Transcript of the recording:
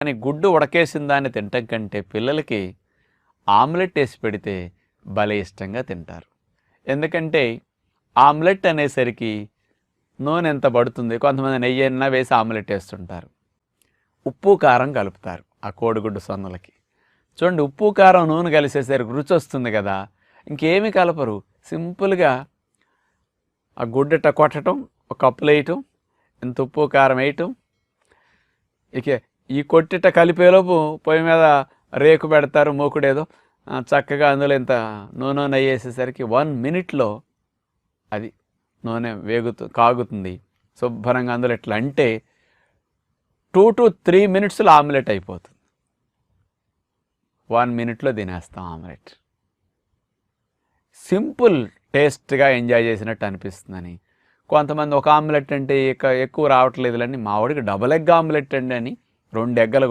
కానీ గుడ్డు ఉడకేసిన దాన్ని తినటం కంటే పిల్లలకి ఆమ్లెట్ వేసి పెడితే భలే ఇష్టంగా తింటారు. ఎందుకంటే ఆమ్లెట్ అనేసరికి నూనె ఎంత పడుతుంది? కొంతమంది నెయ్యి అయినా వేసి ఆమ్లెట్ వేస్తుంటారు. ఉప్పు కారం కలుపుతారు ఆ కోడిగుడ్డు సొన్నలకి. చూడండి ఉప్పు కారం నూనె కలిసేసరికి రుచి వస్తుంది కదా. ఇంకేమీ కలపరు. సింపుల్గా ఆ గుడ్డట కొట్టడం ఒక కప్పులు వేయటం ఇంత ఉప్పు కారం వేయటం ఇక ఈ కొట్టిట కలిపేలోపు పొయ్యి మీద రేకు పెడతారు మోకుడేదో. చక్కగా అందులో ఇంత నూనె నయ్యేసేసరికి వన్ మినిట్లో అది నూనె వేగుతూ కాగుతుంది. శుభ్రంగా అందులో ఎట్లా అంటే టూ టు త్రీ మినిట్స్లో ఆమ్లెట్ అయిపోతుంది. వన్ మినిట్లో తినేస్తాం ఆమ్లెట్. సింపుల్ టేస్ట్గా ఎంజాయ్ చేసినట్టు అనిపిస్తుందని. కొంతమంది ఒక ఆమ్లెట్ అంటే ఇక ఎక్కువ రావట్లేదులని మా వాడికి డబుల్ ఎగ్ ఆమ్లెట్ అండి అని రెండు ఎగ్గలు